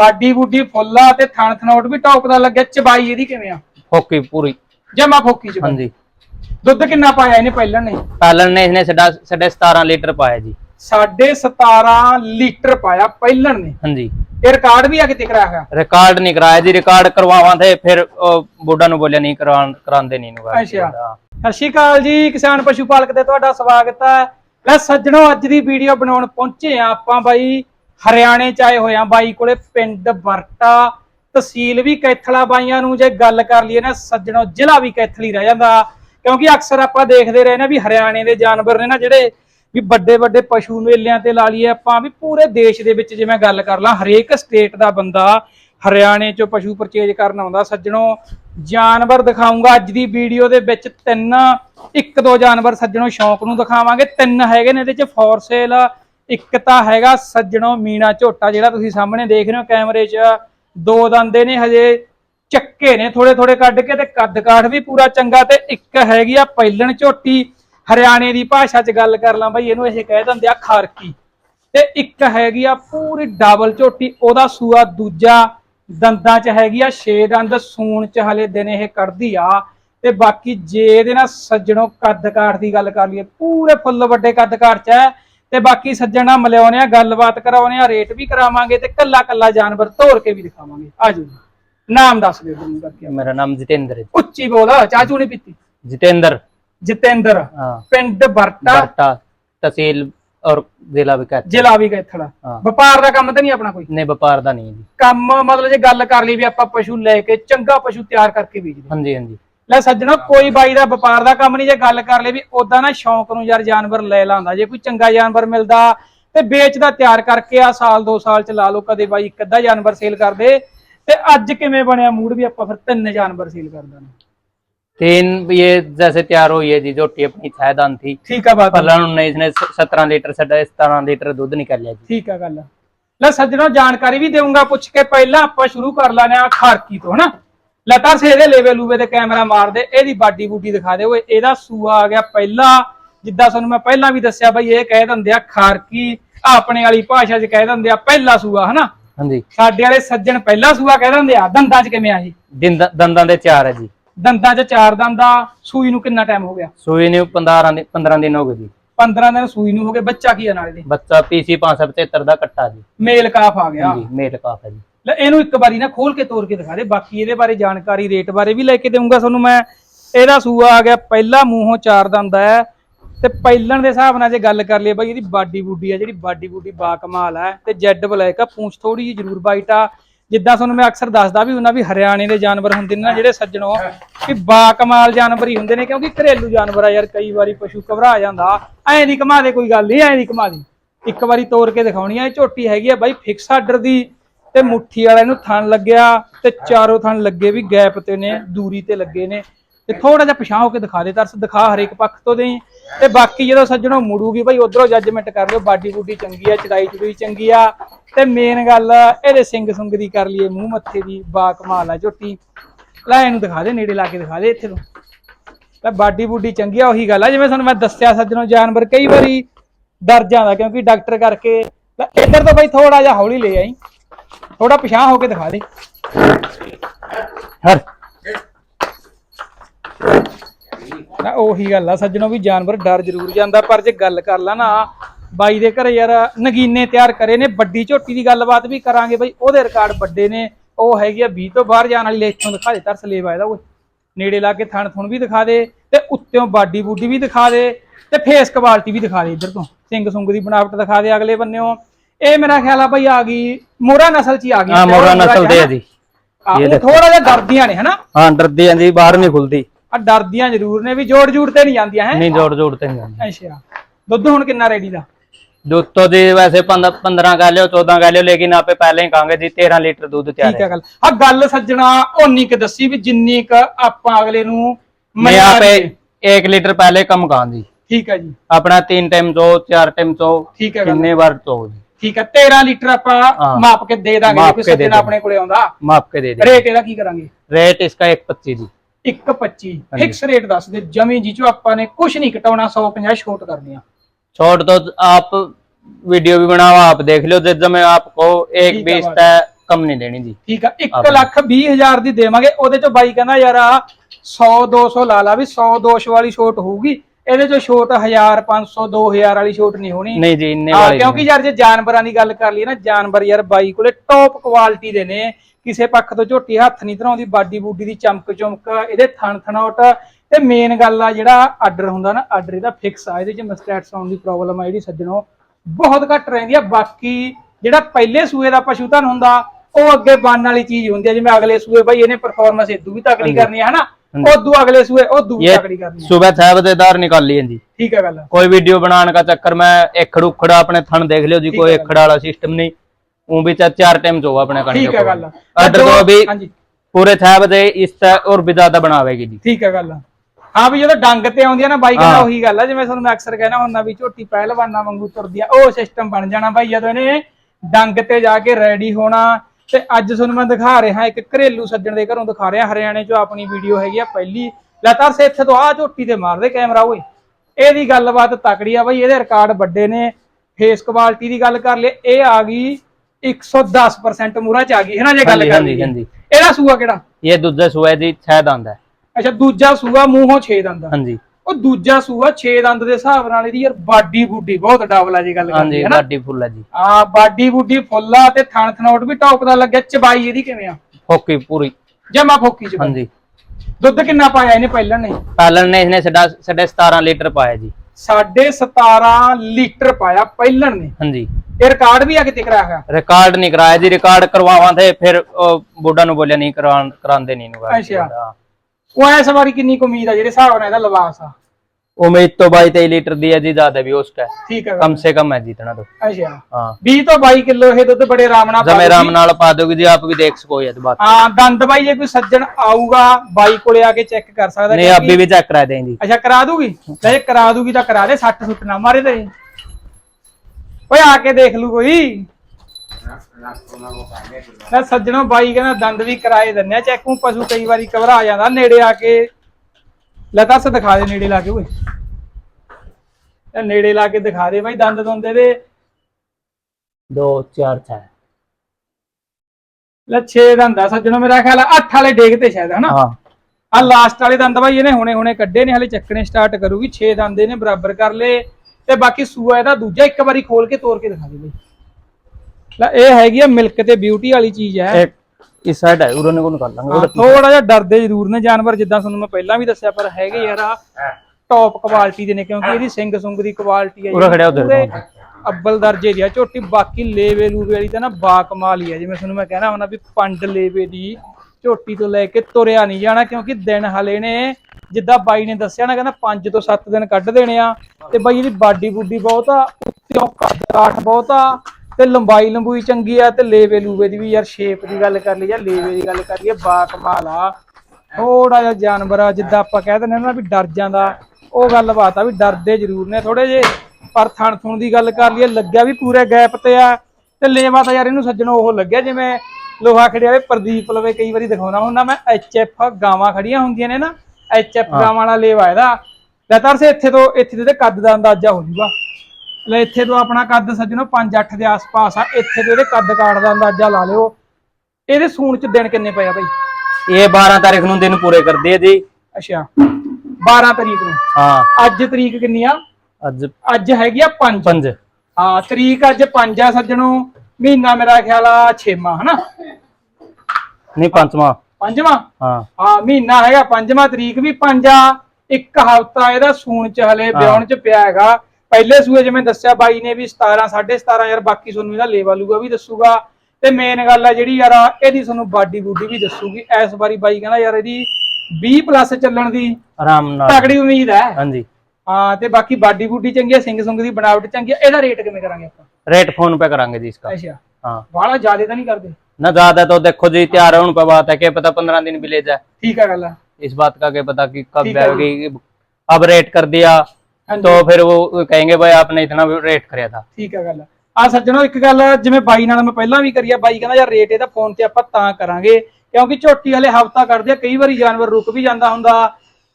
Body buddy ਫੁੱਲਾ ਤੇ ਥਣ ਥਨੋਟ ਵੀ top ਦਾ ਲੱਗਿਆ। ਚਬਾਈ ਇਹਦੀ ਕਿਵੇਂ ਆ? ਫੋਕੀ ਪੂਰੀ। ਜਮਾ ਫੋਕੀ ਚ ਹਾਂਜੀ। ਦੁੱਧ ਕਿੰਨਾ ਪਾਇਆ ਇਹਨੇ ਪਹਿਲਾਂ ਨੇ ਪਾਲਣ ਨੇ ਇਹਨੇ ਸਾਡਾ ਸਾਢੇ 17 ਲੀਟਰ ਪਾਇਆ ਜੀ। ਸਾਢੇ 17 ਲੀਟਰ ਪਾਇਆ ਪਹਿਲਣ ਨੇ ਹਾਂਜੀ। ਇਹ ਰਿਕਾਰਡ ਵੀ ਆ ਕਿਤੇ ਕਰਾਇਆ ਹੋਇਆ? ਰਿਕਾਰਡ ਨਹੀਂ ਕਰਾਇਆ ਜੀ ਰਿਕਾਰਡ ਕਰਵਾਵਾਂ ਤੇ ਫਿਰ ਬੋਡਾ ਨੂੰ ਬੋਲਿਆ ਨਹੀਂ ਕਰਾਉਂਦੇ ਨਹੀਂ ਨੂੰ ਅੱਛਾ। ਸਤਿ ਸ਼੍ਰੀ ਅਕਾਲ ਜੀ ਕਿਸਾਨ ਪਸ਼ੂ ਪਾਲਕ ਤੇ ਤੁਹਾਡਾ ਸਵਾਗਤ ਹੈ। ਲੈ ਸੱਜਣੋ ਅੱਜ ਦੀ ਵੀਡੀਓ ਬਣਾਉਣ ਪਹੁੰਚੇ ਆ ਆਪਾਂ ਬਾਈ। ਹਰਿਆਣੇ ਚ ਆਏ ਹੋਏ ਆ। ਬਾਈ ਕੋਲੇ ਪਿੰਡ ਵਰਟਾ, ਤਹਿਸੀਲ ਵੀ ਕੈਥਲਾ ਬਾਈਆਂ ਨੂੰ ਜੇ ਗੱਲ ਕਰ ਲਈਏ ਨਾ, ਸੱਜਣੋ ਜ਼ਿਲ੍ਹਾ ਵੀ ਕੈਥਲੀ ਰਹਿ ਜਾਂਦਾ। ਕਿਉਂਕਿ ਅਕਸਰ ਆਪਾਂ ਦੇਖਦੇ ਰਹੇ ਨਾ ਵੀ ਹਰਿਆਣੇ ਦੇ ਜਾਨਵਰ ਨੇ ਨਾ ਜਿਹੜੇ ਵੀ ਵੱਡੇ ਵੱਡੇ ਪਸ਼ੂ ਮੇਲਿਆਂ ਤੇ ਲਾ ਲਈਏ ਆਪਾਂ, ਵੀ ਪੂਰੇ ਦੇਸ਼ ਦੇ ਵਿੱਚ ਜਿਵੇਂ ਗੱਲ ਕਰ ਲਾਂ, ਹਰੇਕ ਸਟੇਟ ਦਾ ਬੰਦਾ ਹਰਿਆਣੇ ਚੋਂ ਪਸ਼ੂ ਪਰਚੇਜ ਕਰਨ ਆਉਂਦਾ। ਸੱਜਣੋ, ਜਾਨਵਰ ਦਿਖਾਉਂਗਾ ਅੱਜ ਦੀ ਵੀਡੀਓ ਦੇ ਵਿੱਚ ਤਿੰਨ, ਇੱਕ ਦੋ ਜਾਨਵਰ ਸੱਜਣੋ ਸ਼ੌਂਕ ਨੂੰ ਦਿਖਾਵਾਂਗੇ। ਤਿੰਨ ਹੈਗੇ ਨੇ ਇਹਦੇ ਚ ਫੋਰ ਸੇਲ ਇੱਕ ਤਾਂ ਹੈਗਾ ਸੱਜਣੋ ਮੀਣਾ ਝੋਟਾ, ਜਿਹੜਾ ਤੁਸੀਂ ਸਾਹਮਣੇ ਦੇਖ ਰਹੇ ਹੋ ਕੈਮਰੇ 'ਚ। ਦੋ ਦੰਦੇ ਨੇ ਹਜੇ, ਚੱਕੇ ਨੇ ਥੋੜੇ ਥੋੜੇ ਕੱਢ ਕੇ ਤੇ ਕੱਦ ਕਾਠ ਵੀ ਪੂਰਾ ਚੰਗਾ ਤੇ ਇੱਕ ਹੈਗੀ ਆ ਪੈਲਣ ਝੋਟੀ। ਹਰਿਆਣੇ ਦੀ ਭਾਸ਼ਾ 'ਚ ਗੱਲ ਕਰ ਲਾਂ ਬਈ, ਇਹਨੂੰ ਇਹ ਕਹਿ ਦਿੰਦੇ ਆ ਖਾਰਕੀ। ਤੇ ਇੱਕ ਹੈਗੀ ਆ ਪੂਰੀ ਡਬਲ ਝੋਟੀ, ਉਹਦਾ ਸੂਆ ਦੂਜਾ ਦੰਦਾਂ 'ਚ ਹੈਗੀ ਆ 6 ਦੰਦ ਸੂਣ 'ਚ ਹਲੇ ਦਿਨ ਇਹ ਕੱਢਦੀ ਆ। ਤੇ ਬਾਕੀ ਜੇ ਇਹਦੇ ਨਾਲ ਸੱਜਣੋਂ ਕੱਦ ਕਾਠ ਦੀ ਗੱਲ ਕਰ ਲਈਏ, ਪੂਰੇ ਫੁੱਲ ਵੱਡੇ ਕੱਦ ਕਾਠ 'ਚ ਹੈ। ਤੇ ਬਾਕੀ ਸੱਜਣਾ ਮਿਲਿਆਉਨੇ ਆ ਗੱਲਬਾਤ ਕਰਾਉਨੇ ਆ ਰੇਟ ਵੀ ਕਰਾਵਾਂਗੇ ਤੇ ਕੱਲਾ ਕੱਲਾ ਜਾਨਵਰ ਤੋੜ ਕੇ ਵੀ ਦਿਖਾਵਾਂਗੇ। ਆਜੋ ਜੀ। ਨਾਮ ਦੱਸ ਦਿਓ ਤੁਹਾਨੂੰ ਕਰਕੇ। ਮੇਰਾ ਨਾਮ ਜਤਿੰਦਰ ਹੈ ਉੱਚੀ ਬੋਲ ਚਾਚੂ ਨੇ ਪੀਤੀ। ਜਤਿੰਦਰ। ਜਤਿੰਦਰ। ਪਿੰਡ ਵਰਟਾ। ਬਰਟਾ ਤਹਿਸੀਲ ਔਰ ਜ਼ਿਲ੍ਹਾ ਵਿਕਾਸ। ਜ਼ਿਲ੍ਹਾ ਵੀ ਗੈਥੜਾ ਹਾਂ। ਵਪਾਰ ਦਾ ਕੰਮ ਤਾਂ ਨਹੀਂ ਆਪਣਾ ਕੋਈ? ਨੇ ਵਪਾਰ ਦਾ ਨਹੀਂ ਜੀ। ਕੰਮ ਮਤਲਬ ਜੇ ਗੱਲ ਕਰ ਲਈ ਵੀ ਆਪਾਂ ਪਸ਼ੂ ਲੈ ਕੇ ਚੰਗਾ ਪਸ਼ੂ ਤਿਆਰ ਕਰਕੇ ਵੇਚਦੇ ਹਾਂ। ਹਾਂਜੀ ਹਾਂਜੀ। ਲੈ ਸੱਜਣੋ ਕੋਈ ਬਾਈ ਦਾ ਵਪਾਰ ਦਾ ਕੰਮ ਨਹੀਂ ਜੇ ਗੱਲ ਕਰ ਲਈ ਵੀ ਉਦਾਂ ਨਾ ਸ਼ੌਂਕ ਨੂੰ ਯਾਰ ਜਾਨਵਰ ਲੈ ਲਾਂਦਾ ਜੇ ਕੋਈ ਚੰਗਾ ਜਾਨਵਰ ਮਿਲਦਾ ਤੇ ਵੇਚਦਾ ਤਿਆਰ ਕਰਕੇ ਆ ਸਾਲ ਦੋ ਸਾਲ ਚ ਲਾ ਲਓ ਕਦੇ ਬਾਈ ਇੱਕ ਅੱਧਾ ਜਾਨਵਰ ਸੇਲ ਕਰਦੇ ਤੇ ਅੱਜ ਕਿਵੇਂ ਬਣਿਆ ਮੂਡ ਵੀ ਆਪਾਂ ਫਿਰ ਤਿੰਨ ਜਾਨਵਰ ਸੇਲ ਕਰ ਦਾਂਗੇ तीन ये जैसे तैयार हुई है जी जोटी अपनी छायदान थी ਠੀਕ ਆ ਬਾਤ पलन ने इसने सत्रह लीटर साढ़े सतारह लीटर दूध निकल लिया जी ਠੀਕ ਆ ਗੱਲ ਲੈ ਸੱਜਣੋ ਜਾਣਕਾਰੀ ਵੀ ਦੇਵਾਂਗਾ ਪੁੱਛ ਕੇ ਪਹਿਲਾਂ ਆਪਾਂ ਸ਼ੁਰੂ ਕਰ ਲਾਨੇ ਆ ਖਾਰਕੀ ਤੋਂ ਹਨਾ ਲਤਾ ਸੇਦੇ ਲੇਵੇ ਲੂਵੇ ਤੇ ਕੈਮਰਾ ਮਾਰ ਇਹਦੀ ਬਾਡੀ ਬੂਟੀ ਦਿਖਾ ਦੇ ਓਏ ਇਹਦਾ ਸੂਆ ਆ ਗਿਆ ਪਹਿਲਾ। ਜਿੱਦਾਂ ਤੁਹਾਨੂੰ ਮੈਂ ਪਹਿਲਾਂ ਵੀ ਦੱਸਿਆ ਬਈ ਇਹ ਕਹਿ ਦਿੰਦੇ ਆ ਖਾਰਕੀ ਆਪਣੇ ਵਾਲੀ ਭਾਸ਼ਾ 'ਚ ਕਹਿ ਦਿੰਦੇ ਆ ਪਹਿਲਾ ਸੂਆ ਹਨਾ? ਹਾਂਜੀ। ਸਾਡੇ ਵਾਲੇ ਸੱਜਣ ਪਹਿਲਾ ਸੂਆ ਕਹਿ ਦਿੰਦੇ ਆ ਦੰਦਾਂ 'ਚ ਕਿਵੇਂ ਆ ਦੰਦਾਂ ਦੇ ਚਾਰ ਹੈ ਜੀ। ਦੰਦਾਂ 'ਚ ਚਾਰ ਦੰਦਾਂ ਸੂਈ ਨੂੰ ਕਿੰਨਾ ਟਾਈਮ ਹੋ ਗਿਆ? ਸੂਈ ਨੂੰ 15 ਦਿਨ 15 ਦਿਨ ਹੋ ਗਏ ਜੀ। 15 ਦਿਨ ਸੂਈ ਨੂੰ ਹੋ ਗਏ ਬੱਚਾ ਕੀ ਆ ਨਾਲ ਦੇ ਬੱਚਾ ਪੀਸੀ 575 ਦਾ ਕੱਟਾ ਜੀ। ਮੇਲ ਕਾਫ ਆ ਗਿਆ। ਹਾਂਜੀ ਮੇਲ ਕਾਫ ਹੈ ਜੀ। जी ਇਹਨੂੰ ਇੱਕ ਵਾਰੀ ਨਾ ਖੋਲ ਕੇ ਤੋੜ ਕੇ ਦਿਖਾ ਦੇ। ਬਾਕੀ ਇਹਦੇ ਬਾਰੇ ਜਾਣਕਾਰੀ, ਰੇਟ ਬਾਰੇ ਵੀ ਲੈ ਕੇ ਦੇਵਾਂਗਾ ਤੁਹਾਨੂੰ ਮੈਂ। ਇਹਦਾ ਸੂਆ ਆ ਗਿਆ, ਪਹਿਲਾ ਮੂੰਹੋਂ ਚਾਰ ਦੰਦ ਹੈ ਤੇ ਪਹਿਲਣ ਦੇ ਹਿਸਾਬ ਨਾਲ ਜੇ ਗੱਲ ਕਰ ਲਈਏ, ਬਾਈ ਇਹਦੀ ਬਾਡੀ ਬੂਡੀ ਆ, ਜਿਹੜੀ ਬਾਡੀ ਬੂਡੀ ਬਾ ਕਮਾਲ ਹੈ ਤੇ ਜੈਡ ਬਲੈਕ ਆ, ਪੂੰਛ ਥੋੜੀ ਜਿਹੀ ਜ਼ਰੂਰ ਵਾਈਟ ਆ। ਜਿੱਦਾਂ ਤੁਹਾਨੂੰ ਮੈਂ ਅਕਸਰ ਦੱਸਦਾ ਵੀ ਉਹਨਾਂ ਵੀ ਹਰਿਆਣੇ ਦੇ ਜਾਨਵਰ ਹੁੰਦੇ ਨੇ ਨਾ, ਜਿਹੜੇ ਸੱਜਣੋ ਕਿ ਬਾ ਕਮਾਲ ਜਾਨਵਰ ਹੀ ਹੁੰਦੇ ਨੇ, ਕਿਉਂਕਿ ਘਰੇਲੂ ਜਾਨਵਰ ਆ ਯਾਰ, ਕਈ ਵਾਰੀ ਪਸ਼ੂ ਘਬਰਾ ਜਾਂਦਾ। ਐਂ ਦੀ ਘਮਾ ਦੇ, ਕੋਈ ਗੱਲ ਨਹੀਂ ਐਂ ਦੀ ਘਮਾ ਦੇ। ਇੱਕ ਵਾਰੀ ਤੋੜ ਕੇ ਦਿਖਾਉਣੀ ਆ, ਇਹ ਝੋਟੀ ਹੈਗੀ ਆ, ਬਾਈ ਫਿਕਸ ਆਰਡਰ ਦੀ ਤੇ ਮੁੱਠੀ ਵਾਲਾ ਇਹਨੂੰ ਥਣ ਲੱਗਿਆ ਤੇ ਚਾਰੋਂ ਥਣ ਲੱਗੇ ਵੀ ਗੈਪ ਤੇ ਨੇ, ਦੂਰੀ ਤੇ ਲੱਗੇ ਨੇ। ਤੇ ਥੋੜਾ ਜਿਹਾ ਪਿਛਾਂ ਹੋ ਕੇ ਦਿਖਾ ਦੇ ਤਰਸ, ਦਿਖਾ ਹਰੇਕ ਪੱਖ ਤੋਂ ਦੇ ਤੇ ਬਾਕੀ ਜਦੋਂ ਸੱਜਣੋਂ ਮੁੜੂਗੀ ਭਾਈ ਉਧਰੋਂ ਜੱਜਮੈਂਟ ਕਰ ਲਿਓ, ਬਾਡੀ ਬੂਡੀ ਚੰਗੀ ਆ, ਚੜਾਈ ਚੜੂਈ ਚੰਗੀ ਆ। ਤੇ ਮੇਨ ਗੱਲ, ਇਹਦੇ ਸਿੰਘ ਸੁੰਗ ਦੀ ਕਰ ਲਈਏ ਮੂੰਹ ਮੱਥੇ ਦੀ ਬਾ ਕਮਾਲ ਆ, ਝੋਟੀ। ਲੈ ਇਹਨੂੰ ਦਿਖਾ ਦੇ, ਨੇੜੇ ਲਾ ਕੇ ਦਿਖਾ ਦੇ ਇੱਥੇ ਤੋਂ ਤਾਂ ਬਾਡੀ ਬੂਡੀ ਚੰਗੀ ਆ, ਉਹੀ ਗੱਲ ਆ। ਜਿਵੇਂ ਤੁਹਾਨੂੰ ਮੈਂ ਦੱਸਿਆ ਸੱਜਣੋਂ ਜਾਨਵਰ ਕਈ ਵਾਰੀ ਡਰ ਜਾਂਦਾ ਕਿਉਂਕਿ ਡਾਕਟਰ ਕਰਕੇ। ਇੱਧਰ ਤੋਂ ਬਾਈ ਥੋੜਾ ਜਿਹਾ ਹੌਲੀ ਲੈ ਆਈ। ਥੋੜਾ ਪਿਛਾਂ ਹੋ ਕੇ ਦਿਖਾ ਦੇ। हर ਨਾ, ਉਹੀ ਗੱਲ ਆ, ਸੱਜਣੋ, ਵੀ ਜਾਨਵਰ ਡਰ ਜ਼ਰੂਰ ਜਾਂਦਾ, ਪਰ ਜੇ ਗੱਲ ਕਰ ਲਾ ਨਾ, ਬਾਈ ਦੇ ਘਰੇ ਯਾਰ ਨਗੀਨੇ ਤਿਆਰ ਕਰੇ ਨੇ, ਵੱਡੀ ਝੋਟੀ ਦੀ ਗੱਲਬਾਤ ਵੀ ਕਰਾਂਗੇ ਬਈ, ਉਹਦੇ ਰਿਕਾਰਡ ਵੱਡੇ ਨੇ, ਉਹ ਹੈਗੀ ਆ 20 ਤੋਂ ਬਾਹਰ ਜਾਣ ਵਾਲੀ, ਲੈ ਇੱਥੋਂ ਦਿਖਾ ਦੇ ਤਰਸ ਲੈ ਵਾਇਦਾ ਉਹ ਨੇੜੇ ਲਾ ਕੇ ਥਣ ਥੁਣ ਵੀ ਦਿਖਾ ਦੇ, ਤੇ ਉੱਤੋਂ ਬਾਡੀ ਬੂਡੀ ਵੀ ਦਿਖਾ ਦੇ, ਤੇ ਫੇਸ ਕੁਆਲਿਟੀ ਵੀ ਦਿਖਾ ਦੇ ਇੱਧਰ ਤੋਂ। ਸਿੰਘ ਸੁੰਗ ਦੀ ਬਣਾਵਟ ਦਿਖਾ ਦੇ ਅਗਲੇ ਬੰਨਿਓ। ਇਹ ਮੇਰਾ ਖਿਆਲ ਆ ਭਾਈ ਆ ਗਈ ਮੋਰਾ ਨਸਲ ਚ ਹੀ ਆ ਗਈ। ਹਾਂ ਮੋਰਾ ਨਸਲ ਦੇ ਆ ਜੀ। ਇਹ ਥੋੜਾ ਜਿਹਾ ਡਰਦੀਆਂ ਨੇ ਹਨਾ? ਹਾਂ ਡਰਦੀ ਜਾਂਦੀ ਬਾਹਰ ਨਹੀਂ ਖੁੱਲਦੀ। ਆ ਡਰਦੀਆਂ ਜ਼ਰੂਰ ਨੇ ਵੀ ਜੋੜ ਜੂੜ ਤੇ ਨਹੀਂ ਜਾਂਦੀਆਂ ਹੈ? ਨਹੀਂ ਜੋੜ ਜੋੜ ਤੇ ਨਹੀਂ ਜਾਂਦੀਆਂ। ਅੱਛਾ। ਦੁੱਧ ਹੁਣ ਕਿੰਨਾ ਰੈਡੀ ਦਾ? ਦੁੱਧ ਤੋਂ ਦੇ ਵੈਸੇ 15 ਕਹ ਲਿਓ 14 ਕਹ ਲਿਓ ਲੇਕਿਨ ਆਪੇ ਪਹਿਲੇ ਹੀ ਕਾਂਗੇ ਜੀ 13 ਲੀਟਰ ਦੁੱਧ ਤਿਆਰ ਠੀਕ ਹੈ। ਗੱਲ। ਆ ਗੱਲ ਸੱਜਣਾ ਓਨੀ ਕ ਦੱਸੀ ਵੀ ਜਿੰਨੀ ਕ ਆਪਾਂ ਅਗਲੇ ਨੂੰ ਮੈਂ ਆਪੇ 1 ਲੀਟਰ ਪਹਿਲੇ ਕੰਮ ਕਾਂ ਜੀ ਠੀਕ ਹੈ ਜੀ। ਆਪਣਾ 3 ਟਾਈਮ ਚੋ 4 ਟਾਈਮ ਚੋ ਠੀਕ ਹੈ ਕਿੰਨੇ ਵਾਰ ਚੋ ਜੀ। ਠੀਕ ਹੈ 13 ਲੀਟਰ ਆਪਾਂ ਹਾਂ। ਮਾਪ ਕੇ ਦੇ ਦਾਂਗੇ ਜੇ ਮਾਪ ਕੋਈ ਕੇ ਦੇ ਸੱਜਣਾ ਆਪਣੇ ਕੋਲੇ ਆਉਂਦਾ माप के दे दे ਰੇਟ ਇਹਦਾ ਕੀ ਕਰਾਂਗੇ रेट इसका एक पच्चीस जी 1.25 ਫਿਕਸ ਰੇਟ ਦੱਸ ਦੇ ਜਮੀ ਜੀ ਚੋਂ ਆਪਾਂ ਨੇ ਕੁਝ ਨਹੀਂ ਘਟਾਉਣਾ 150 ਛੋਟ ਕਰਨੀ ਆ छोड़ तो आप वीडियो भी बनाओ आप देख लो जब मैं आपको एक ठीक है बीस बात। तय कम नहीं देनी जी ਠੀਕ ਆ 1 ਆਪਣੇ। ਲੱਖ 20 ਹਜ਼ਾਰ ਦੀ ਦੇਵਾਂਗੇ ਉਹਦੇ ਚੋਂ ਬਾਈ ਕਹਿੰਦਾ ਯਾਰ ਆ 100 200 ਲਾ ਲਾ ਵੀ 100 200 ਵਾਲੀ ਛੋਟ ਹੋਊਗੀ ਇਹਦੇ ਚੋਂ ਛੋਟ 1000 500 2000 ਵਾਲੀ ਛੋਟ ਨਹੀਂ ਹੋਣੀ। ਨਹੀਂ ਜੀ ਇੰਨੇ ਹਾਂ, ਵਾਲੇ ਕਿਉਂਕਿ ਯਾਰ ਜੇ ਜਾਨਵਰਾਂ ਦੀ ਗੱਲ ਕਰ ਲਈਏ ਨਾ ਜਾਨਵਰ ਯਾਰ ਬਾਈ ਕੋਲੇ ਟੌਪ ਕੁਆਲਿਟੀ ਦੇ ਨੇ। ਕਿਸੇ ਪੱਖ ਤੋਂ ਝੋਟੀ ਹੱਥ ਨਹੀਂ ਧਰਾਉਂਦੀ ਬਾਡੀ ਬੂਡੀ ਦੀ ਚਮਕ ਚਮਕ ਇਹਦੇ ਥਣ ਥਣਾਉਟ। ਤੇ ਮੇਨ ਗੱਲ ਆ ਜਿਹੜਾ ਆਰਡਰ ਹੁੰਦਾ ਨਾ ਆਰਡਰ ਇਹਦਾ ਫਿਕਸ ਆ। ਇਹਦੇ ਚ ਮਸਟੈਟ ਸਾਊਂਡ ਦੀ ਪ੍ਰੋਬਲਮ ਆ ਜਿਹੜੀ ਸੱਜਣੋ। ਬਹੁਤ ਘੱਟ ਰਹਿੰਦੀ ਆ ਬਾਕੀ ਜਿਹੜਾ ਪਹਿਲੇ ਸੂਏ ਦਾ ਪਸ਼ੂ ਧਨ ਹੁੰਦਾ ਉਹ ਅੱਗੇ ਬਣਨ ਵਾਲੀ ਚੀਜ਼ ਹੁੰਦੀ ਆ। ਜਿਵੇਂ ਅਗਲੇ ਸੂਏ ਬਾਈ ਇਹਨੇ ਪਰਫਾਰਮੈਂਸ ਇਦੋਂ ਵੀ ਤਕੜੀ ਕਰਨੀ ਆ ਹਨਾ? ਉਦੋਂ ਅਗਲੇ ਸੂਏ ਉਹ ਦੂਜੀ ਤਕੜੀ ਕਰਨੀ ਹੈ। ਸੁਬਹ ਥਾਬਦੇਦਾਰ ਨਿਕਾਲੀ ਜਾਂਦੀ। ਠੀਕ ਹੈ ਗੱਲ। ਕੋਈ ਵੀਡੀਓ ਬਣਾਉਣ ਦਾ ਚੱਕਰ ਮੈਂ ਇਖੜ ਉਖੜਾ ਆਪਣੇ ਥਣ ਦੇਖ ਲਿਓ ਜੀ ਕੋਈ ਇਖੜਾ ਵਾਲਾ ਸਿਸਟਮ ਨਹੀਂ। ਉਹ ਵੀ ਚਾ ਚਾਰ ਟਾਈਮ ਜੋਵਾ ਆਪਣੇ ਕਣੀ ਠੀਕ ਹੈ ਗੱਲ। ਅਦਰ ਤੋਂ ਵੀ ਹਾਂਜੀ। ਪੂਰੇ ਥਾਬ ਦੇ ਇਸ ਤਰ੍ਹਾਂ ਔਰ ਵਿਦਾਦਾ ਬਣਾਵੇਗੀ ਜੀ। ਠੀਕ ਹੈ ਗੱਲ। ਹਾਂ ਵੀ ਜਦੋਂ ਡੰਗ ਤੇ ਆਉਂਦੀ ਆ ਨਾ ਬਾਈ ਕਹਿੰਦਾ ਉਹੀ ਗੱਲ ਆ ਜਿਵੇਂ ਤੁਹਾਨੂੰ ਮੈਂ ਅਕਸਰ ਕਹਿਣਾ ਹੁੰਦਾ ਵੀ ਝੋਟੀ ਪਹਿਲਵਾਨਾਂ ਵਾਂਗੂ ਤੁਰਦੀ ਆ ਉਹ ਸਿਸਟਮ ਬਣ ਜਾਣਾ ਬਾਈ ਜਦੋਂ ਇਹਨੇ ਡੰਗ ਤੇ ਜਾ ਕੇ ਰੈਡੀ ਹੋਣਾ ਤੇ ਅੱਜ ਤੁਹਾਨੂੰ ਮੈਂ ਦਿਖਾ ਰਿਹਾ ਇੱਕ ਘਰੇਲੂ ਸੱਜਣ ਦੇ ਘਰੋਂ ਦਿਖਾ ਰਿਹਾ। ਹਰਿਆਣੇ 'ਚ ਆਪਣੀ ਵੀਡੀਓ ਹੈਗੀ ਆ ਪਹਿਲੀ। ਲਤਾਰ ਸੇ ਇੱਥੇ ਤੋਂ ਆ ਝੋਟੀ ਤੇ ਮਾਰਦੇ ਕੈਮਰਾ ਓਏ। ਇਹਦੀ ਗੱਲਬਾਤ ਤਕੜੀ ਆ ਬਈ ਇਹਦੇ ਰਿਕਾਰਡ ਵੱਡੇ ਨੇ। ਫੇਸ ਕੁਆਲਿਟੀ ਦੀ ਗੱਲ ਕਰ ਲਈ ਇਹ ਆ ਗਈ 110% ਮੂਰਾ ਚ ਆ ਗਈ ਹੈ ਜੇ ਗੱਲ ਕਰ ਲਈ ਹਾਂਜੀ ਇਹਦਾ ਸੂਆ ਕਿਹੜਾ? ਇਹ ਦੂਜਾ ਸੂਆ ਦੀ 6 ਦੰਦ ਹੈ। ਅੱਛਾ ਦੂਜਾ ਸੂਆ ਮੂੰਹੋਂ 6 ਦੰਦ ਹਾਂਜੀ। ਉਹ ਦੂਜਾ ਸੂਆ 6 ਦੰਦ ਦੇ ਹਿਸਾਬ ਨਾਲ ਇਹਦੀ ਯਾਰ ਬਾਡੀ ਬੂਡੀ ਬਹੁਤ ਡਬਲ ਆ ਜੀ ਗੱਲ ਕਰਦੇ ਹਾਂਜੀ ਹੈ ਬਾਡੀ ਫੁੱਲ ਆ ਜੀ। ਆ ਬਾਡੀ ਬੂਡੀ ਫੁੱਲ ਤੇ ਥਣ ਥਨੌਟ ਵੀ ਟੌਪ ਦਾ ਲੱਗਿਆ ਚਬਾਈ ਇਹਦੀ ਕਿਵੇਂ ਆ? ਫੋਕੀ ਪੂਰੀ। ਜਮਾ ਫੋਕੀ ਚ ਹਾਂਜੀ। ਦੁੱਧ ਕਿੰਨਾ ਪਾਇਆ ਇਹਨੇ ਪਹਿਲਾਂ ਨੇ? ਪਾਲਣ ਨੇ ਇਸਨੇ ਸਾਡਾ ਸਾਢੇ 17 ਲੀਟਰ ਪਾਇਆ ਜੀ। 17.5 ਲੀਟਰ ਪਾਇਆ ਪਹਿਲਾਂ ਨੇ। ਹਾਂਜੀ। ਇਹ ਰਿਕਾਰਡ ਵੀ ਆ ਕਿਤੇ ਕਰਾਇਆ ਹੋਇਆ? ਰਿਕਾਰਡ ਨਹੀਂ ਕਰਾਇਆ ਜੀ ਰਿਕਾਰਡ ਕਰਵਾਵਾਂ ਤੇ ਫਿਰ ਉਹ ਬੋਡਾ ਨੂੰ ਬੋਲਿਆ ਨਹੀਂ ਕਰਾਉਂਦੇ ਨਹੀਂ ਨੂੰ ਅੱਛਾ। ਉਹ ਐਸ ਵਾਰੀ ਕਿੰਨੀ ਕੁ ਉਮੀਦ ਆ ਜਿਹੜੇ ਹਿਸਾਬ ਨਾਲ ਇਹਦਾ ਲਿਬਾਸ ਆ उम्मीद तो बाई तेई लीटर दी है जी ज्यादा भी उसका है ਠੀਕ ਹੈ कम से कम है जीतना तो ਅੱਛਾ हाँ 20 ਤੋਂ 22 ਕਿਲੋ ਇਹ ਦੁੱਧ ਬੜੇ ਆਰਾਮ ਨਾਲ ਪਾ जमे राम ਦੂਗੀ। नाल पा दोगे जी आप भी देख सको ये तो बात ਹਾਂ ਦੰਦ ਬਾਈ ਜੇ ਕੋਈ ਸੱਜਣ ਆਊਗਾ ਬਾਈ ਕੋਲੇ ਆ ਕੇ ਚੈੱਕ ਕਰ ਸਕਦਾ नहीं ਕਿਉਂਕਿ- अभी भी चेक करा देंगे ਅੱਛਾ ਕਰਾ ਦੂਗੀ ਲੈ ਜੇ ਕਰਾ ਦੂਗੀ ਤਾਂ ਕਰਾ ਦੇ 60 ਸੁੱਟ ਨਾ ਮਾਰੇ ਤੇ ਓਏ ਆ ਕੇ ਦੇਖ ਲੂ ਕੋਈ ਨਾ ਸੱਜਣੋ ਬਾਈ ਕਹਿੰਦਾ ਦੰਦ ਵੀ ਕਰਾਏ ਦੰਨਿਆ ਚੈੱਕੂ ਪਸ਼ੂ ਕਈ ਵਾਰੀ ਘਬਰਾ ਜਾਂਦਾ ਨੇੜੇ ਆ ਕੇ ਲੈ ਦੱਸ ਦਿਖਾ ਦੇ ਨੇੜੇ ਲਾ ਕੇ ਓਏ। ਇਹ ਨੇੜੇ ਲਾ ਕੇ ਦਿਖਾ ਦੇ ਬਾਈ ਦੰਦ ਦੰਦੇ ਦੇ 2 4 6 6 ਦੰਦ ਆ ਸੱਜਣੋ ਮੇਰਾ ਖਿਆਲ ਆ 8 ਵਾਲੇ ਡੇਗ ਤੇ ਸ਼ਾਇਦ ਹਨਾ? ਹਾਂ। ਆ ਲਾਸਟ ਵਾਲੇ ਦੰਦ ਬਾਈ ਇਹਨੇ ਹੁਣੇ ਹੁਣੇ ਕੱਢੇ ਨੇ ਹਲੇ ਚੱਕਣੇ ਸਟਾਰਟ ਕਰੂਗੀ 6 ਦੰਦ ਇਹਨੇ ਬਰਾਬਰ ਕਰ ਲਏ। ਤੇ ਬਾਕੀ ਸੂਆ ਇਹਦਾ ਦੂਜਾ ਇੱਕ ਵਾਰੀ ਖੋਲ ਕੇ ਤੋੜ ਕੇ ਦਿਖਾ ਦੇ ਬਾਈ। ਲੈ ਇਹ ਹੈਗੀ ਆ ਮਿਲਕ ਤੇ ਬਿਊਟੀ ਵਾਲੀ ਚੀਜ਼ ਹੈ। ਇੱਕ ਇਸ ਸਾਈਡ ਹੈ ਉਰੋਂ ਨੇ ਨਿਕਾਲ ਲਾਂਗੇ ਥੋੜਾ ਜਿਹਾ ਡਰਦੇ ਜ਼ਰੂਰ ਨੇ ਜਾਨਵਰ ਜਿੱਦਾਂ ਤੁਹਾਨੂੰ ਮੈਂ ਪਹਿਲਾਂ ਵੀ ਦੱਸਿਆ ਪਰ ਹੈਗੇ ਯਾਰ ਆ ਟੌਪ ਕੁਆਲਿਟੀ ਦੇ ਨੇ ਕਿਉਂਕਿ ਇਹਦੀ ਸਿੰਗ ਸੁੰਗ ਦੀ ਕੁਆਲਿਟੀ ਹੈ ਉਰੇ ਖੜਿਆ ਉਧਰ। ਅੱਬਲ ਦਰਜੇ ਦੀ ਆ ਝੋਟੀ ਬਾਕੀ ਲੇਵੇ ਲੂਵੇ ਵਾਲੀ ਤਾਂ ਨਾ ਬਾ ਕਮਾਲ ਹੀ ਆ। ਜਿਵੇਂ ਤੁਹਾਨੂੰ ਮੈਂ ਕਹਿਣਾ ਹੁੰਦਾ ਵੀ ਪੰਡ ਲੇਵੇ ਦੀ ਝੋਟੀ ਤੋਂ ਲੈ ਕੇ ਤੁਰਿਆ ਨਹੀਂ ਜਾਣਾ ਕਿਉਂਕਿ ਦਿਨ ਹਲੇ ਨੇ ਜਿੱਦਾਂ ਬਾਈ ਨੇ ਦੱਸਿਆ ਨਾ ਕਹਿੰਦਾ 5 ਤੋਂ 7 ਦਿਨ ਕੱਢ ਦੇਣੇ ਆ। ਤੇ ਬਾਈ ਇਹਦੀ ਬਾਡੀ ਬੁੱਡੀ ਬਹੁਤ ਆ ਉੱਤੋਂ ਕੱਦ ਕਾਠ ਬਹੁਤ ਆ ਤੇ ਲੰਬਾਈ ਲੰਬੂਈ ਚੰਗੀ ਆ ਤੇ ਲੇਵੇ ਲੂਵੇ ਦੀ ਵੀ ਯਾਰ ਸ਼ੇਪ ਦੀ ਗੱਲ ਕਰ ਲਈ ਜਾਂ ਲੇਵੇ ਦੀ ਗੱਲ ਕਰ ਲਈਏ ਬਾ ਕਮਾਲ ਆ। ਥੋੜਾ ਜਿਹਾ ਜਾਨਵਰ ਆ ਜਿੱਦਾਂ ਆਪਾਂ ਕਹਿ ਦਿੰਦੇ ਨਾ ਵੀ ਡਰ ਜਾਂਦਾ। ਉਹ ਗੱਲ ਬਾਤ ਆ ਵੀ ਡਰਦੇ ਜ਼ਰੂਰ ਨੇ ਥੋੜੇ ਜੇ ਪਰ ਥਣ ਥੁਣ ਦੀ ਗੱਲ ਕਰ ਲਈਏ ਲੱਗਿਆ ਵੀ ਪੂਰੇ ਗੈਪ ਤੇ ਆ। ਤੇ ਲੇਵਾ ਤਾਂ ਯਾਰ ਇਹਨੂੰ ਸੱਜਣੋਂ ਉਹ ਲੱਗਿਆ ਜਿਵੇਂ ਲੋਹਾ ਖੜੇ ਵਾਲੇ ਪ੍ਰਦੀਪ ਲਵੇ ਕਈ ਵਾਰੀ ਦਿਖਾਉਣਾ ਹੁੰਦਾ। ਮੈਂ ਐਫ ਗਾਵਾਂ ਖੜੀਆਂ ਹੁੰਦੀਆਂ ਨੇ ਨਾ ਐਫ ਗਾਵਾਂ ਵਾਲਾ ਲੇਵਾ ਇਹਦਾ। ਲਤਰ ਸੇ ਇੱਥੇ ਤੋਂ ਇੱਥੇ ਦੇ ਕੱਦ ਦਾ ਅੰਦਾਜ਼ਾ ਹੋ ਜੂਗਾ। ਲੈ ਇੱਥੇ ਤੋਂ ਆਪਣਾ ਕੱਦ ਸੱਜਣੋ 5-8 ਦੇ ਆਸ-ਪਾਸ ਆ ਇੱਥੇ ਤੋਂ ਇਹਦੇ ਕੱਦ ਕਾਟ ਦਾ ਅੰਦਾਜ਼ਾ ਲਾ ਲਿਓ। ਇਹਦੇ ਸੂਣ ਚ ਦਿਨ ਕਿੰਨੇ ਪਏ ਆ ਭਾਈ ਇਹ 12 ਤਾਰੀਖ ਨੂੰ ਦਿਨ ਪੂਰੇ ਕਰਦੇ ਆ ਜੀ। ਅੱਛਾ 12 ਤਰੀਕ ਨੂੰ। ਹਾਂ। ਅੱਜ ਤਰੀਕ ਕਿੰਨੀ ਆ? ਅੱਜ ਅੱਜ ਹੈਗੀ ਆ 5 5 ਹਾਂ ਤਰੀਕ ਅੱਜ 5 ਆ ਸੱਜਣੋ। ਮਹੀਨਾ ਮੇਰਾ ਖਿਆਲ ਆ 6ਵਾਂ ਹਨਾ? ਨਹੀਂ 5ਵਾਂ 5ਵਾਂ ਹਾਂ। ਹਾਂ ਮਹੀਨਾ ਹੈਗਾ 5ਵਾਂ ਤਰੀਕ ਵੀ 5 ਆ। ਇੱਕ ਹਫਤਾ ਇਹਦਾ ਸੂਣ ਚ ਹਲੇ ਵਿਆਹਣ ਚ ਪਿਆ ਹੈਗਾ। ਪਹਿਲੇ ਸੂਏ ਜਿਵੇਂ ਦੱਸਿਆ ਬਾਈ ਨੇ ਵੀ 17 17.5 ਯਾਰ ਬਾਕੀ ਤੁਹਾਨੂੰ ਇਹਦਾ ਲੇਵਾ ਲੂਗਾ ਵੀ ਦੱਸੂਗਾ ਤੇ ਮੇਨ ਗੱਲ ਆ ਜਿਹੜੀ ਯਾਰ ਇਹਦੀ ਤੁਹਾਨੂੰ ਬਾਡੀ ਬੂਡੀ ਵੀ ਦੱਸੂਗੀ ਇਸ ਵਾਰੀ ਬਾਈ ਕਹਿੰਦਾ ਯਾਰ ਇਹਦੀ 20 ਪਲੱਸ ਚੱਲਣ ਦੀ ਆਰਾਮ ਨਾਲ ਤਕੜੀ ਉਮੀਦ ਹੈ ਹਾਂਜੀ ਹਾਂ ਤੇ ਬਾਕੀ ਬਾਡੀ ਬੂਡੀ ਚੰਗੀ ਹੈ ਸਿੰਘ ਸੁੰਗ ਦੀ ਬਣਾਵਟ ਚੰਗੀ ਹੈ ਇਹਦਾ ਰੇਟ ਕਿਵੇਂ ਕਰਾਂਗੇ ਆਪਾਂ रेट फोन पे करांगे जी इसका ਅੱਛਾ हाँ ਬਾਹਲਾ ਜ਼ਿਆਦਾ ਤਾਂ ਨਹੀਂ ਕਰਦੇ ना ज्यादा तो देखो जी तैयार है उन पे बात है क्या पता पंद्रह दिन भी ले जाए ਠੀਕ ਆ ਗੱਲ ਆ इस बात का क्या पता कि कब ठीक है जाएगी अब रेट कर दिया ਹਾਂਜੀ तो फिर वो कहेंगे भाई आपने इतना रेट कराया था ਠੀਕ ਆ ਗੱਲ ਆ ਸੱਜਣੋ ਇੱਕ ਗੱਲ ਜਿਵੇਂ ਬਾਈ ਨਾਲ ਮੈਂ ਪਹਿਲਾਂ ਵੀ ਕਰੀ ਆ ਬਾਈ ਕਹਿੰਦਾ ਯਾਰ ਰੇਟ ਇਹਦਾ ਫੋਨ ਤੇ ਆਪਾਂ ਤਾਂ ਕਰਾਂਗੇ ਕਿਉਂਕਿ ਝੋਟੀ ਹਲੇ ਹਫਤਾ ਕਰਦੇ ਆ ਕਈ ਵਾਰੀ ਜਾਨਵਰ ਰੁਕ ਵੀ ਜਾਂਦਾ ਹੁੰਦਾ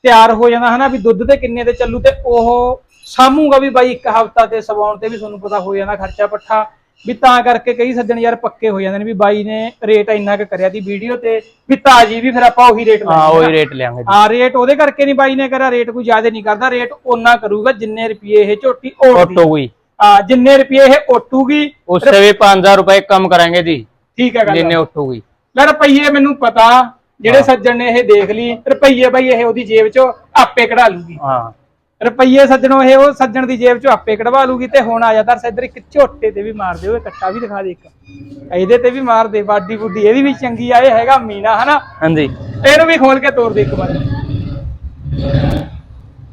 ਤਿਆਰ ਹੋ ਜਾਂਦਾ ਹਨਾ ਵੀ ਦੁੱਧ ਤੇ ਕਿੰਨੇ ਤੇ ਚੱਲੂ ਤੇ ਉਹ ਸਾਮੂਗਾ ਵੀ ਬਾਈ ਇੱਕ ਹਫਤਾ ਤੇ ਸਵਾਉਣ ਤੇ ਵੀ ਤੁਹਾਨੂੰ ਪਤਾ ਹੋ ਜਾਂਦਾ ਖਰਚਾ ਪੱਠਾ ਵੀ ਤਾਂ ਕਰਕੇ ਕਈ ਸੱਜਣ ਯਾਰ ਪੱਕੇ ਹੋ ਜਾਂਦੇ ਨੇ ਵੀ ਬਾਈ ਨੇ ਰੇਟ ਇੰਨਾ ਕੁ ਕਰਿਆ ਦੀ ਵੀਡੀਓ ਤੇ ਵੀ ਤਾਜੀ ਵੀ ਫਿਰ ਆਪਾਂ ਉਹੀ ਰੇਟ ਹਾਂ ਉਹੀ ਰੇਟ ਲਿਆਂਗੇ ਹਾਂ ਰੇਟ ਉਹਦੇ ਕਰਕੇ ਨਹੀਂ ਬਾਈ ਨੇ ਕਰਿਆ ਰੇਟ ਕੋਈ ਜ਼ਿਆਦਾ ਨਹੀਂ ਕਰਦਾ ਰੇਟ ਉਹਨਾਂ ਕਰੂਗਾ ਜਿੰਨੇ ਰੁਪਏ ਇਹ ਝੋਟੀ ਓਟੂਗੀ ਹਾਂ ਜਿੰਨੇ ਰੁਪਏ ਇਹ ਓਟੂਗੀ ਉਸੇ ਵੀ 5000 ਰੁਪਏ ਕੰਮ ਕਰਾਂਗੇ ਜੀ ਠੀਕ ਹੈ ਗੱਲ। ਜਿੰਨੇ ਓਟੂਗੀ ਲੈ ਰੁਪਈਏ ਮੈਨੂੰ ਪਤਾ ਜਿਹੜੇ ਸੱਜਣ ਨੇ ਇਹ ਦੇਖ ਲਈ ਰੁਪਈਏ ਬਾਈ ਇਹ ਉਹਦੀ ਜੇਬ ਚੋਂ ਆਪੇ ਕਢਾ ਲੂਗੀ। ਹਾਂ। ਰੁਪਈਏ ਸੱਜਣੋਂ ਇਹ ਉਹ ਸੱਜਣ ਦੀ ਜੇਬ ਚੋਂ ਆਪੇ ਕਢਵਾ ਲੂਗੀ ਤੇ ਹੁਣ ਆ ਜਾ ਦਰਸ ਇੱਧਰ ਇੱਕ ਝੋਟੇ ਤੇ ਵੀ ਮਾਰ ਦੇ ਓਏ ਕੱਟਾ ਵੀ ਦਿਖਾ ਦੇ ਇੱਕ। ਇਹਦੇ ਤੇ ਵੀ ਮਾਰ ਦੇ ਬਾਡੀ ਬੁੱਡੀ ਇਹਦੀ ਵੀ ਚੰਗੀ ਆ ਇਹ ਹੈਗਾ ਮੀਨਾ ਹਨਾ? जी ਇਹਨੂੰ ਵੀ ਖੋਲ ਕੇ ਤੋੜ ਦੇ ਇੱਕ ਵਾਰ।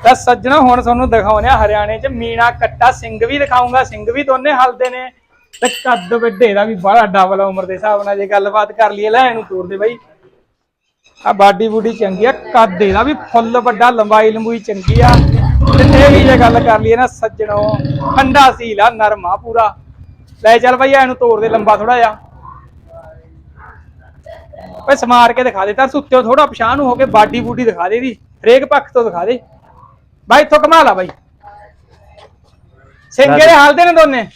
ਤਾਂ ਸੱਜਣਾ ਹੁਣ ਤੁਹਾਨੂੰ ਦਿਖਾਉਣੇ ਆ ਹਰਿਆਣੇ 'ਚ ਮੀਨਾ ਕੱਟਾ ਸਿੰਘ ਵੀ ਦਿਖਾਉਂਗਾ ਸਿੰਘ ਵੀ ਦੋਨੇ ਹਲਦੇ ਨੇ। ਤੇ ਕੱਦ ਵੱਡੇ ਦਾ ਵੀ ਬੜਾ ਡਬਲ ਉਮਰ ਦੇ ਹਿਸਾਬ ਨਾਲ ਜੇ ਗੱਲਬਾਤ ਕਰ ਲਈਏ ਲੈ ਇਹਨੂੰ ਤੋੜ ਦੇ ਬਾਈ। ਆ ਬਾਡੀ ਬੂਡੀ ਚੰਗੀ ਆ ਕੱਦ ਇਹਦਾ ਵੀ ਫੁੱਲ ਵੱਡਾ ਲੰਬਾਈ ਲੰਬੂਈ ਚੰਗੀ ਆ। ਦੀ ਜੇ ਗੱਲ ਕਰ ਲਈਏ ਨਾ ਸੱਜਣੋ ਠੰਡਾ ਸੀਲ ਆ ਨਰਮ ਆ ਪੂਰਾ। ਲੈ ਚੱਲ ਭਾਈ ਇਹਨੂੰ ਤੋੜ ਦੇ ਲੰਬਾ ਥੋੜਾ ਜਿਹਾ। ਓਏ ਸਮਾਰ ਕੇ ਦਿਖਾ ਦੇ ਤਾਂ ਸੁੱਤੇ ਥੋੜਾ ਪਛਾਣ ਹੋ ਕੇ ਬਾਡੀ ਬੂਡੀ ਦਿਖਾ ਦੇ ਦੀ ਹਰੇਕ ਪੱਖ ਤੋਂ ਦਿਖਾ ਦੇ। ਬਾਈ ਇੱਥੋਂ ਕਮਾ ਲਾ ਬਾਈ। ਸਿੰਗੇ ਦੇ। ਹਾਲਦੇ ਨੇ ਦੋਨੇ?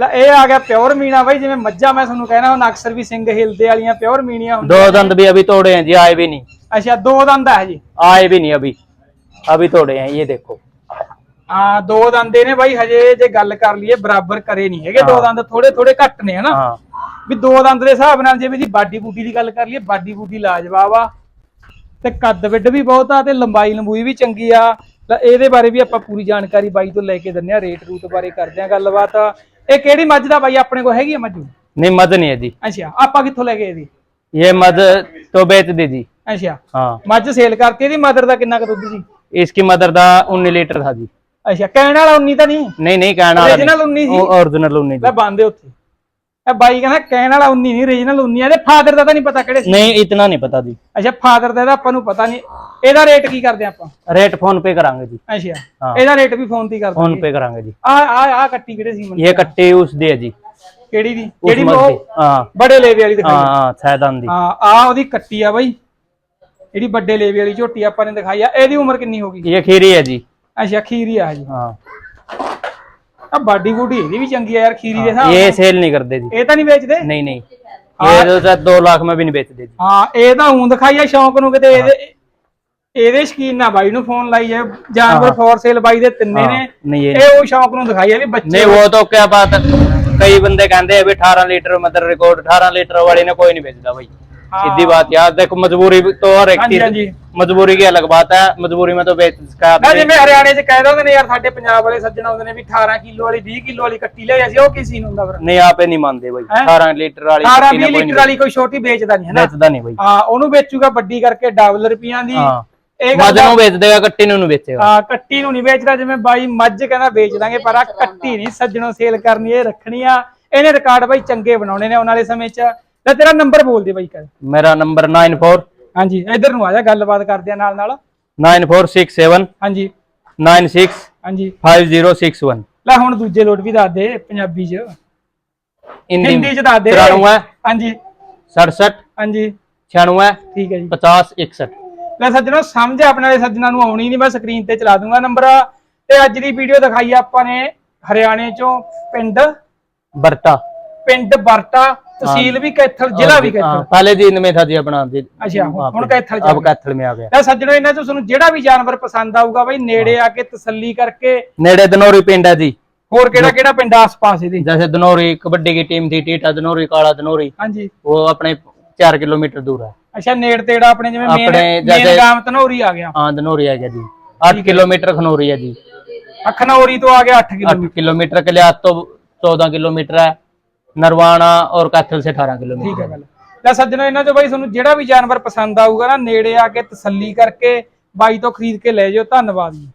ਲੈ ਇਹ ਆ ਗਿਆ ਪਿਓਰ ਮੀਣਾ ਬਾਈ ਜਿਵੇਂ ਮੱਝਾਂ ਮੈਂ ਤੁਹਾਨੂੰ ਕਹਿਣਾ ਹੁਣ ਅਕਸਰ ਵੀ ਸਿੰਘ ਹਿਲਦੇ ਵਾਲੀਆਂ ਪਿਓਰ ਮੀਣੀਆਂ ਹੁੰਦੀਆਂ ਦੋ ਦੰਦ ਵੀ ਅਭੀ ਤੋੜੇ ਜੀ ਆਏ ਵੀ ਨਹੀਂ। ਅੱਛਾ ਦੋ ਦੰਦ ਹੈ ਜੀ ਆਏ ਵੀ ਨਹੀਂ ਅਭੀ। अभी तोड़े हैं ये देखो ਆ ਦੋ ਦੰਦੇ ਨੇ ਬਾਈ ਹਜੇ ਜੇ ਗੱਲ ਕਰ ਲਈਏ ਬਰਾਬਰ ਕਰੇ ਨਹੀਂ ਹੈਗੇ ਦੋ ਹਾਂ। ਦੰਦ ਥੋੜੇ ਥੋੜੇ ਘੱਟ ਨੇ ਹਨਾ हाँ ਵੀ ਦੋ ਦੰਦ ਦੇ ਹਿਸਾਬ ਨਾਲ ਜੇ ਵੀ ਦੀ ਬਾਡੀ ਬੂਡੀ ਦੀ ਗੱਲ ਕਰ ਲਈਏ ਬਾਡੀ ਬੂਡੀ ਲਾਜਵਾਬ ਆ ਤੇ ਕੱਦ ਵਿੱਡ ਵੀ ਬਹੁਤ ਆ ਤੇ ਲੰਬਾਈ ਲੰਬੂਈ ਵੀ ਚੰਗੀ ਆ ਤਾਂ ਇਹਦੇ ਬਾਰੇ ਵੀ ਆਪਾਂ ਪੂਰੀ ਜਾਣਕਾਰੀ ਬਾਈ ਤੋਂ ਲੈ ਕੇ ਦਿੰਨੇ ਆ ਰੇਟ ਰੂਟ ਬਾਰੇ ਕਰਦੇ ਆ ਗੱਲਬਾਤ ਇਹ ਕਿਹੜੀ ਮੱਝ ਦਾ ਬਾਈ ਆਪਣੇ ਕੋਲ ਹੈਗੀ ਆ ਮੱਝ नहीं मद नहीं है जी ਅੱਛਾ ਆਪਾਂ ਕਿੱਥੋਂ ਲੈ ਗਏ ਇਹਦੀ ये मद तो बेच दी जी ਅੱਛਾ हाँ ਮੱਝ ਸੇਲ ਕਰਤੀ ਇਹਦੀ ਮਦਰ ਦਾ ਕਿੰਨਾ ਕੁ ਦੁੱਧ ਸੀ इसकी मदर दा उन्नीस लीटर था जी ਅੱਛਾ ਕਹਿਣ ਵਾਲਾ 19 ਤਾਂ ਨਹੀਂ नहीं नहीं कहना Original 19 ਸੀ? ओरिजिनल उन्नीस ਲੈ ਬੰਦੇ ਉੱਥੇ ਇਹ ਬਾਈ ਕਹਿੰਦਾ ਕਹਿਣ ਵਾਲਾ 19 ਨਹੀਂ ਰੀਜਨਲ 19 ਆ ਤੇ ਫਾਦਰ ਦਾ ਤਾਂ ਨਹੀਂ ਪਤਾ ਕਿਹੜੇ ਸੀ नहीं इतना नहीं पता जी ਅੱਛਾ ਫਾਦਰ ਦਾ ਇਹਦਾ ਆਪਾਂ ਨੂੰ ਪਤਾ ਨਹੀਂ ਇਹਦਾ ਰੇਟ ਕੀ ਕਰਦੇ ਆਪਾਂ रेट फोन पे करांगे जी ਅੱਛਾ ਹਾਂ। ਇਹਦਾ ਰੇਟ ਵੀ ਫੋਨ ਤੇ ਹੀ ਕਰ फोन ਦਾਂਗੇ पे करांगे जी ਆ ਆ ਆ ਕੱਟੀ ਕਿਹੜੇ ਸੀ ਮੈਨੂੰ ये कट्टे उस दे जी ਕਿਹੜੀ ਦੀ उस ਜਿਹੜੀ मद ਉਹ दी हाँ ਬੜੇ ਲੇਵੇ ਵਾਲੀ हाँ ਦਿਖਾਈ हाँ सैदान दी ਹਾਂ ਆ ਉਹਦੀ ਕੱਟੀ ਆ ਬਾਈ ਜਿਹੜੀ ਵੱਡੇ ਲੇਵੇ ਵਾਲੀ ਝੋਟੀ ਆਪਾਂ ਨੇ ਦਿਖਾਈ ਆ ਇਹਦੀ ਉਮਰ ਕਿੰਨੀ ਹੋ ਗਈ ये खीरी है जी ਅੱਛਾ ਖੀਰੀ ਆ ਜੀ हाँ ਆ ਬਾਡੀ ਬੂਡੀ ਇਹਦੀ ਵੀ ਚੰਗੀ ਆ ਯਾਰ ਖੀਰੀ ਦੇ ਹਿਸਾਬ ये ਨਾਲ। सेल नहीं करते जी ਇਹ ਤਾਂ ਨਹੀਂ ਵੇਚਦੇ नहीं नहीं ये तो शायद दो लाख में भी नहीं बेचते जी ਹਾਂ ਇਹ ਤਾਂ ਉਂ ਦਿਖਾਈ ਆ ਸ਼ੌਂਕ ਨੂੰ ਕਿਤੇ ਇਹਦੇ ਇਹਦੇ ਸ਼ਕੀਨ ਨਾ ਬਾਈ ਨੂੰ ਫੋਨ ਲਾਈ ਜਾਏ ਜਾਨਵਰ ਫੋਰ ਸੇਲ ਬਾਈ ਦੇ ਤਿੰਨੇ हाँ, ਨੇ नहीं ये ਇਹ ਉਹ ਸ਼ੌਂਕ ਨੂੰ ਦਿਖਾਈ ਆ ਵੀ ਬੱਚੇ नहीं वो तो क्या बात है कई बंदे कहते हैं भी 18 लीटर मतलब रिकॉर्ड 18 लीटर वाली ने कोई नहीं बेचता भाई हाँ। सीधी बात यार देखो मजबूरी भी तो हर एक हाँ जी, हाँ चीज जी। मजबूरी की अलग बात है मजबूरी में तो बेच का ਨਾ ਜਿਵੇਂ ਹਰਿਆਣੇ 'ਚ ਕਹਿ ਦਿੰਦੇ ਨੇ ਯਾਰ ਸਾਡੇ ਪੰਜਾਬ ਵਾਲੇ ਸੱਜਣ ਆਉਂਦੇ ਨੇ ਵੀ 18 ਕਿਲੋ ਵਾਲੀ 20 ਕਿਲੋ ਵਾਲੀ ਕੱਟੀ ਲਿਆ ਸੀ ਉਹ ਕੀ ਸੀਨ ਹੁੰਦਾ ਫਿਰ नहीं यहाँ पे नहीं मानते भाई हैं? 18 लीटर वाली 18 किसी ने 20 कोई ਲੀਟਰ नहीं ਵਾਲੀ ਕੋਈ ਛੋਟੀ ਵੇਚਦਾ ਨਹੀਂ ਹੈ ਨਾ बेचता नहीं भाई ਹਾਂ ਉਹਨੂੰ ਵੇਚੂਗਾ ਵੱਡੀ ਕਰਕੇ ਡਬਲ ਰੁਪਈਆਂ ਦੀ हाँ ਇਹ ਗੱਲ मज नु बेच देगा कट्टी नु नहीं बेचेगा ਹਾਂ ਕੱਟੀ ਨੂੰ ਨਹੀਂ ਵੇਚਦਾ ਜਿਵੇਂ ਬਾਈ ਮੱਝ ਕਹਿੰਦਾ ਵੇਚ ਦਾਂਗੇ ਪਰ ਆ ਕੱਟੀ ਨਹੀਂ ਸੱਜਣੋਂ ਸੇਲ ਕਰਨੀ ਇਹ ਰੱਖਣੀ ਆ ਇਹਨੇ ਰਿਕਾਰਡ ਬਾਈ ਚੰਗੇ ਬਣਾਉਣੇ ਨੇ ਆਉਣ ਵਾਲੇ ਸਮੇਂ 'ਚ ਲੈ ਤੇਰਾ ਨੰਬਰ ਬੋਲ ਦੇ ਬਾਈ ਕਰ ਮੇਰਾ ਨੰਬਰ 94 ਹਾਂਜੀ ਇਧਰ ਨੂੰ ਆ ਜਾ ਗੱਲਬਾਤ ਕਰਦੇ ਆ ਨਾਲ ਨਾਲ। 9467 ਹਾਂਜੀ। 96 ਹਾਂਜੀ। 5061 ਲੈ ਹੁਣ ਦੂਜੇ ਲੋਟ ਵੀ ਦੱਸ ਦੇ ਪੰਜਾਬੀ ਚ। ਹਿੰਦੀ ਚ ਦੱਸ ਦੇ। ਹਾਂਜੀ। 67 ਹਾਂਜੀ। 96 ਠੀਕ ਹੈ ਜੀ। 50 ਲੈ ਸੱਜਣਾ ਸਮਝ ਆਪਣੇ ਵਾਲੇ ਸੱਜਣਾ ਨੂੰ ਆਉਣੀ ਨਹੀਂ ਮੈਂ ਸਕਰੀਨ ਤੇ ਚਲਾ ਦੂੰਗਾ ਨੰਬਰ। ਤੇ ਅੱਜ ਦੀ ਵੀਡੀਓ ਦਿਖਾਈ ਆਪਾਂ ਨੇ ਹਰਿਆਣੇ ਚੋਂ ਪਿੰਡ ਬਰਟਾ। ਪਿੰਡ ਬਰਟਾ। तहसील भी कैथल जिला भी हाँ, कैथल पहले दिन में था जी अपना जी अच्छा, हुन- हुन कैथल जा अब गया। कैथल में आ गया ਤਾਂ ਸੱਜਣੋ ਇਹਨਾਂ ਚੋਂ ਤੁਹਾਨੂੰ ਜਿਹੜਾ ਵੀ ਜਾਨਵਰ ਪਸੰਦ ਆਊਗਾ ਬਈ ਨੇੜੇ ਆ ਕੇ ਤਸੱਲੀ ਕਰਕੇ नेड़े दनौरी पिंड है जी ਹੋਰ ਕਿਹੜਾ ਕਿਹੜਾ ਪਿੰਡ ਆਸ-ਪਾਸ ਇਹਦੇ जैसे दनौरी कबड्डी की टीम थी टीटा दनौरी काला दनौरी ਹਾਂਜੀ वो अपने चार किलोमीटर दूर है ਅੱਛਾ ਨੇੜ ਤੇੜਾ ਆਪਣੇ ਜਿਵੇਂ ਮੇਨ ਆਪਣੇ ਮੇਨ ਜੈਸੇ- ਗਾਮ ਤਨੌਰੀ ਆ ਗਿਆ हाँ दनौरी आ गया जी आठ किलोमीटर खनौरी है जी अखनौरी ਤੋਂ ਆ ਗਿਆ 8 किलोमीटर आठ किलोमीटर के लिए आज तो चौदह किलोमीटर है ਨਰਵਾਣਾ ਔਰ ਕੈਥਲ ਸੇ 18 ਕਿਲੋਮੀਟਰ। ਠੀਕ ਹੈ ਗੱਲ। ਲੈ ਸੱਜਣੋ, ਇਹਨਾਂ ਚੋਂ ਬਾਈ ਤੁਹਾਨੂੰ ਜਿਹੜਾ ਵੀ ਜਾਨਵਰ ਪਸੰਦ ਆਊਗਾ ਨਾ, ਨੇੜੇ ਆ ਕੇ ਤਸੱਲੀ ਕਰਕੇ ਬਾਈ ਤੋਂ ਖਰੀਦ ਕੇ ਲੈ ਜਾਓ। ਧੰਨਵਾਦ ਜੀ।